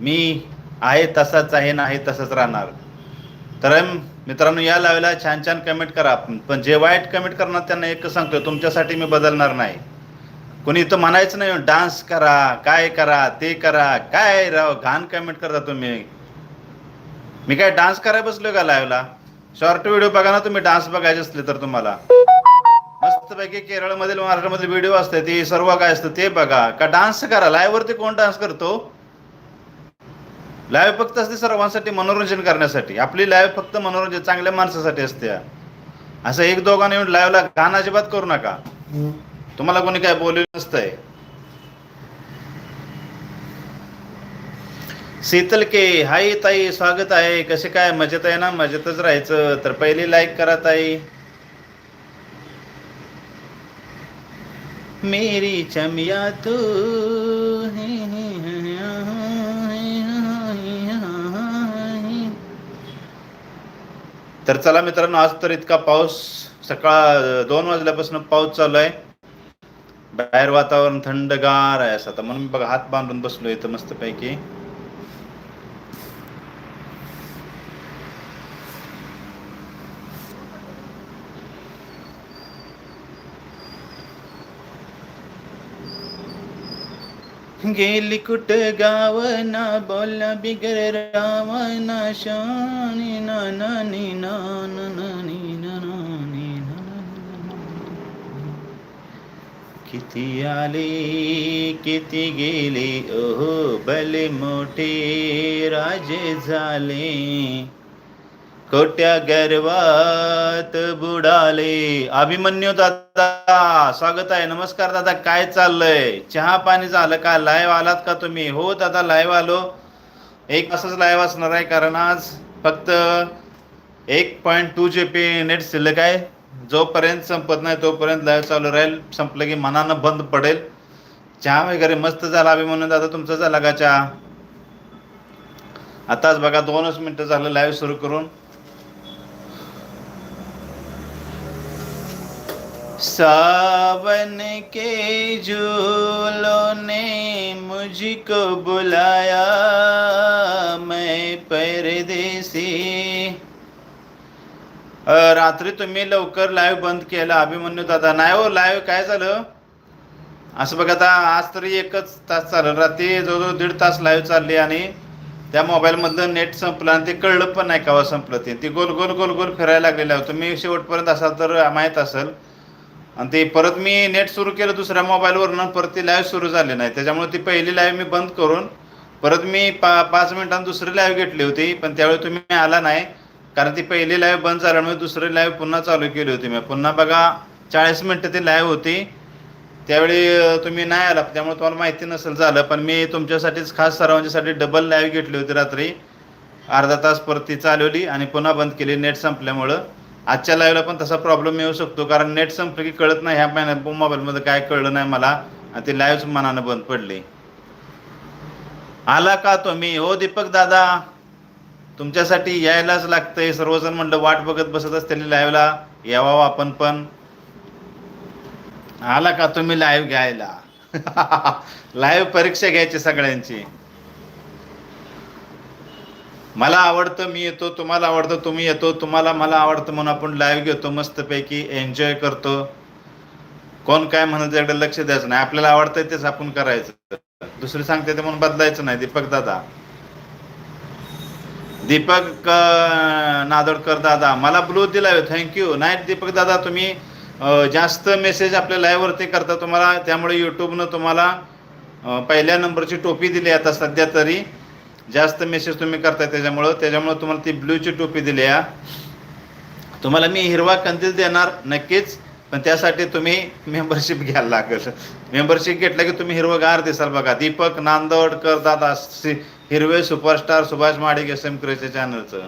मी आहे तसाच आहे नाही तसंच राहणार. तर मित्रांनो या लावेला छान छान कमेंट करा. पण जे वाईट कमेंट करणार त्यांना एक सांगतो तुमच्यासाठी मी बदलणार नाही. कोणी इथं म्हणायचं नाही डान्स करा काय करा ते करा काय राव घाण कमेंट करता तुम्ही. मी काय डान्स करायला बसलो का लाईव्हला? शॉर्ट व्हिडिओ बघा ना तुम्ही डान्स बघायचे असले तर तुम्हाला. मस्तपैकी केरळमधील महाराष्ट्रामधील व्हिडिओ असते ते सर्व काय असतं ते बघा. का डान्स करा लाईव्हवरती कोण डान्स करतो? लाईव्ह फक्त असते सर्वांसाठी मनोरंजन करण्यासाठी. आपली लाईव्ह फक्त मनोरंजन चांगल्या माणसासाठी असते. असं एक दोघांना येऊन लाईव्हला घाण अजिबात करू नका. तुम्हाला कोणी काय बोललेलं नसतंय. शीतल के हाय ताई स्वागत आहे. कसे काय? मजेत आहे ना? मजेतच राहायचं. तर पहिली लाईक करा ताई. मेरी चमिया तू तर चला मित्रांनो आज तर इतका पाऊस सकाळ दोन वाजल्यापासून पाऊस चालू आहे. बाहेर वातावरण थंडगार आहे असं. आता म्हणून मी बघा हात बांधून बसलो इथं मस्तपैकी. गेली कुठ गावना बोलला बिगर रावना शानी ना ना नी ना ना ना नी ना ना नी ना किती आले किती गेले ओहो भले मोठे राजे झाले. कोट्या गर्वात बुडाले. अभिमन्यू दादा स्वागत आहे. नमस्कार दादा काय चाललंय? चहा पाणी झालं का? लाईव्ह आलात का तुम्ही? हो दादा लाईव्ह आलो. एक असंच लाईव्ह असणार आहे कारण आज फक्त एक point two G B net शिल्लक आहे. जोपर्यंत संपत नाही तोपर्यंत लाईव्ह चालू राहील. संपलं की मनानं बंद पडेल. चहा वगैरे मस्त झाला अभिमन्यू दादा तुमचा झाला का चहा? आताच बघा दोनच मिनटं झालं लाईव्ह सुरू करून. सावन के झूलों ने मुझको बुलाया मैं परदेसी। रात्री तुम्ही लवकर लाईव्ह बंद केला अभिमन्यू दादा. नाही हो लाईव्ह काय झालं? असं बघा आता आज तरी एकच तास चालेल. रात्री जवळजवळ दीड तास लाईव्ह चालली आणि त्या मोबाईलमधलं नेट संपलं आणि ते कळलं पण नाही केव्हा संपलं ते. ती गोल गोल गोल गोल फिरायला लागलेलं आहे तुम्ही शेवटपर्यंत असाल तर माहीत असेल. आणि ते परत मी नेट सुरू केलं दुसऱ्या मोबाईलवरून परत ती लाईव्ह सुरू झाली नाही. त्याच्यामुळे ती पहिली लाईव्ह मी बंद करून परत मी पा पाच मिनिटांनी दुसरी लाईव्ह घेतली होती पण त्यावेळी तुम्ही आला नाही. कारण ती पहिली लाईव्ह बंद झाल्यामुळे दुसरी लाईव्ह पुन्हा चालू केली होती मी. पुन्हा बघा चाळीस मिनटं ती लाईव्ह होती. त्यावेळी तुम्ही नाही आला त्यामुळे तुम्हाला माहिती नसेल झालं पण मी तुमच्यासाठीच खास सर्वांच्यासाठी डबल लाईव्ह घेतली होती रात्री. अर्धा तास परत ती चालवली आणि पुन्हा बंद केली. नेट संपल्यामुळं. आजच्या लाईव्हला पण तसा प्रॉब्लेम येऊ शकतो. कारण नेट संपलं की कळत नाही ह्या महिन्यात मोबाईलमध्ये काय कळलं नाही मला. आणि ती लाईव्हच मनानं बंद पडली. आला का तुम्ही? हो दीपक दादा. तुमच्यासाठी यायलाच लागतंय. सर्वजण म्हणलं वाट बघत बसत असते लाईव्हला यावा आपण पण. आला का तुम्ही लाईव्ह घ्यायला? लाईव्ह परीक्षा घ्यायची सगळ्यांची. मला आवडतं मी येतो तुम्हाला आवडतं तुम्ही येतो तुम्हाला मला आवडतं म्हणून आपण लाईव्ह घेतो मस्तपैकी एन्जॉय करतो. कोण काय म्हणत त्याकडे लक्ष द्यायचं नाही. आपल्याला आवडतंय तेच आपण करायचं. दुसरे सांगते ते म्हणून बदलायचं नाही. दीपक दादा. दीपक नादोडकर दादा. मला ब्लू दिलाय. थँक्यू नाही दीपक दादा तुम्ही जास्त मेसेज आपल्या live वरती करता तुम्हाला. त्यामुळे यूट्यूबनं तुम्हाला पहिल्या नंबरची टोपी दिली आता सध्या तरी. जास्त मेसेज तुम्ही करताय त्याच्यामुळं. त्याच्यामुळं तुम्हाला ती ब्लूची टोपी दिली आहे तुम्हाला मी हिरवा कंदील देणार नक्कीच पण त्यासाठी तुम्ही मेंबरशिप घ्यायला लागेल. मेंबरशिप घेतलं की तुम्ही हिरवगार दिसाल बघा. दीपक नांदवडकर दादा Hirwe superstar Subhash Madik S M क्रेच्या चॅनलचं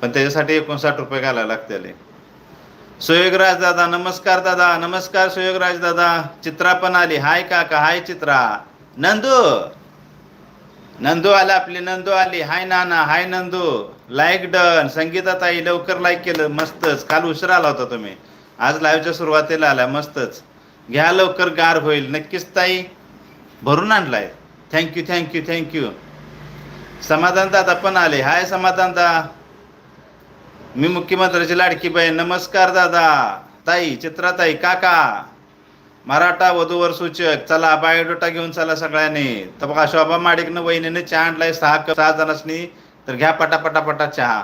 पण त्याच्यासाठी एकोणसाठ रुपये घालायला लागतील सुयोगराज दादा नमस्कार दादा नमस्कार सुयोगराज दादा. चित्रा पण आली. हाय काका हाय चित्रा. नंदू! नंदू आला आपली नंदू आली. Hi Nana hi Nandu. Like done Sangita ताई लवकर लाईक केलं. मस्तच. काल उशिरा आला होता तुम्ही. आज लाईव्हच्या सुरुवातीला आला. मस्तच. घ्या लवकर गार होईल. नक्कीच ताई भरून आणलाय. थँक्यू थँक्यू थँक्यू समाधान दादा पण आले. हाय समाधान दा. मी मुख्यमंत्र्याची लाडकी बाई नमस्कार दादा. ताई चित्राताई काका. मराठा वधूवर सूचक. चला बायोडोटा घेऊन चला सगळ्यांनी. तर बघा शोभा माडिकनं वहिनीने चहा आणलाय सहा सहा जणांनी तर घ्या पटापटापटा चहा.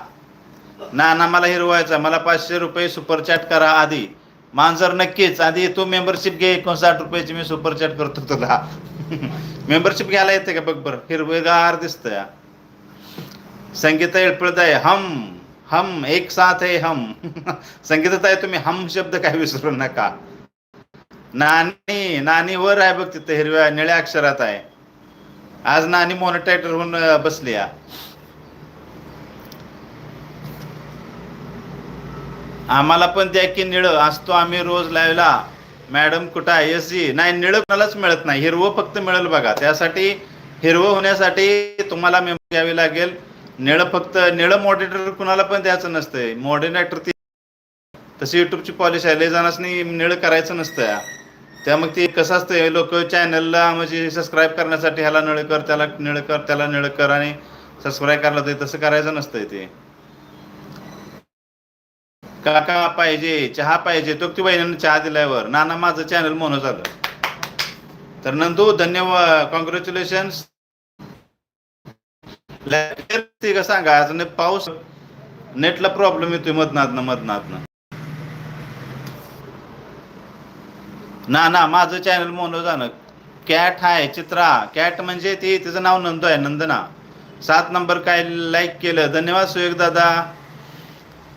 ना ना मला हिरवायचा मला पाचशे रुपये सुपर चॅट करा आधी. मांजर नक्कीच. आधी तू मेंबरशिप घे एकोणसाठ रुपयाची मी सुपर चॅट करतो तुला. मेंबरशिप घ्यायला येते का? बघ बरं. हिरवेगार दिसतंय. संगीता एळपळदाय हम हम एक साथ आहे हम. आहे तुम्ही हम शब्द काय विसरू नका. नाणी नाणी वर आहे बघ तिथे हिरव्या निळ्या अक्षरात आहे. आज नाणी मोनिटायटर होऊन बसली या. आम्हाला पण द्या की निळ असतो आम्ही रोज लावला. मॅडम कुठं आहे? एस? जी नाही निळ कोणालाच मिळत नाही. हिरवं फक्त मिळेल बघा. त्यासाठी हिरवं होण्यासाठी तुम्हाला मेमरी घ्यावी लागेल. निळ फक्त निळ मॉडिनेटर कुणाला पण द्यायचं नसतंय. मॉडिनेटर ती तशी युट्यूबची पॉलिसी आहे. लय जणांनी निळ करायचं नसतं त्या मग ते कसं असतं लोक चॅनलला म्हणजे सबस्क्राईब करण्यासाठी ह्याला निळं कर त्याला निळकर त्याला निळकर आणि सबस्क्राईब करायला ते तसं करायचं नसतंय ते. काका पाहिजे चहा पाहिजे. तो ती बहिणीनं चहा दिल्यावर. नाना माझं चॅनल मोनो झालं. तर नंदू धन्यवाद. कॉंग्रॅच्युलेशन का सांगा? आज पाऊस. नेटला प्रॉब्लेम येतोय मधनातनं मधनातनं. ना ना ना माझं चॅनल मोनो जाणं कॅट आहे चित्रा. कॅट म्हणजे ती तिचं नाव नंदू आहे नंदना. सात नंबर काय लाईक केलं. धन्यवाद सुयोग दादा.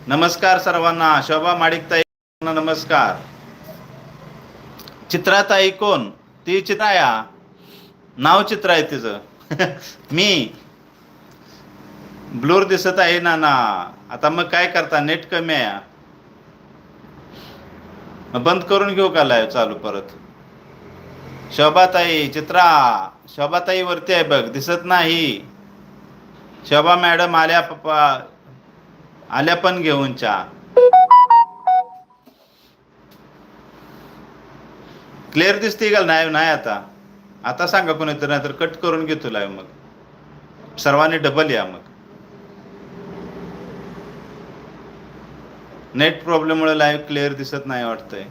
नमस्कार सर्वांना. शोभा माडिकताई नमस्कार. चित्राताई कोण? ती चित्राया नाव चित्र आहे तिचं. मी. ब्लूर दिसत आहे ना ना आता मग काय करता? नेट कमी आहे. बंद करून घेऊ का लाईव्ह चालू परत? शोभाताई चित्रा शोभाताई वरती आहे बघ दिसत नाही. शोभा मॅडम आल्या पप्पा आल्या पण घेऊन चा. क्लिअर दिसते का नाही नाही आता. आता सांगा कोणीतरी नाही तर कट करून घेतो लाईव्ह मग. सर्वांनी डबल या मग. नेट प्रॉब्लेममुळे लाईव्ह क्लिअर दिसत नाही वाटतंय.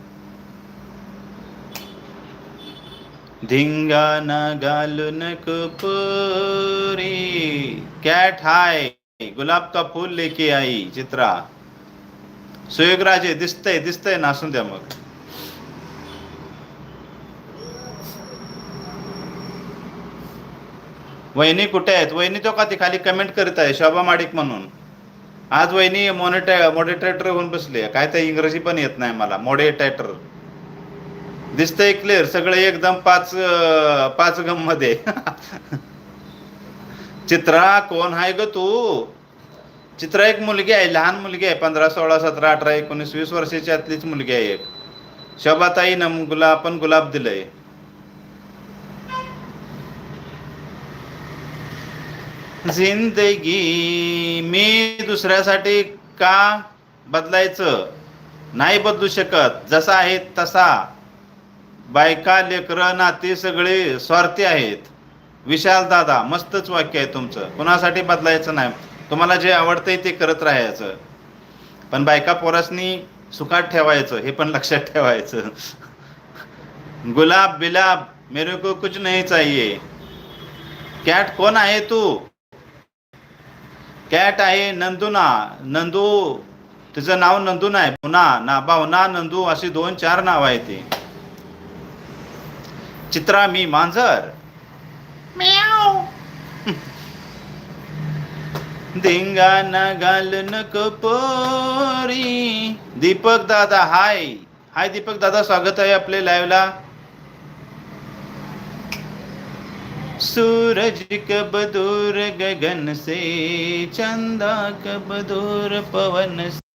धिंगाणा घालून कपुरी कॅट हाय. गुलाब का फूल लेके आई चित्रा. सुयोगराजे दिसतंय दिसतंय ना असून द्या मग. वहिनी कुठे आहेत? वहिनी तो का ती खाली कमेंट करत आहे? शोभा माडिक म्हणून. आज वहिनी मॉनिटे मॉडिटेटर होऊन बसली काय ते इंग्रजी पण येत नाही मला. मॉडिटेटर दिसतंय क्लिअर सगळे एकदम पाच पाच गममध्ये. चित्रा कोण आहे ग तू? चित्रा एक मुलगी आहे. लहान मुलगी आहे. पंधरा सोळा सतरा अठरा एकोणीस वीस वर्षाची आतलीच मुलगी आहे एक. शोभाताई नम गुलाब पण गुलाब दिलंय. जिंदगी मी दुसऱ्यासाठी का बदलायचं? नाही बदलू शकत. जसा आहे तसा. बायका लेकरं नाती सगळे स्वार्थी आहेत. विशाल दादा मस्तच वाक्य आहे तुमचं. कुणासाठी बदलायचं नाही? तुम्हाला जे आवडतंय ते करत राहायचं. पण बायका पोरासनी सुखात ठेवायचं हे पण लक्षात ठेवायचं. गुलाब बिलाब मेरे को कुछ नाही चाहिए. कॅट कोण आहे तू? कॅट आहे नंदुना. नंदू तिचं नाव नंदू नाही भावना ना भावना नंदू अशी दोन चार नाव आहे ते. चित्रा मी मांजर. धिंगाणा घालून कपोरी. दीपक दादा हाय. हाय दीपक दादा स्वागत आहे आपले लाईव्हला सूरज कब दूर गगन से चंदा कब दूर पवन से।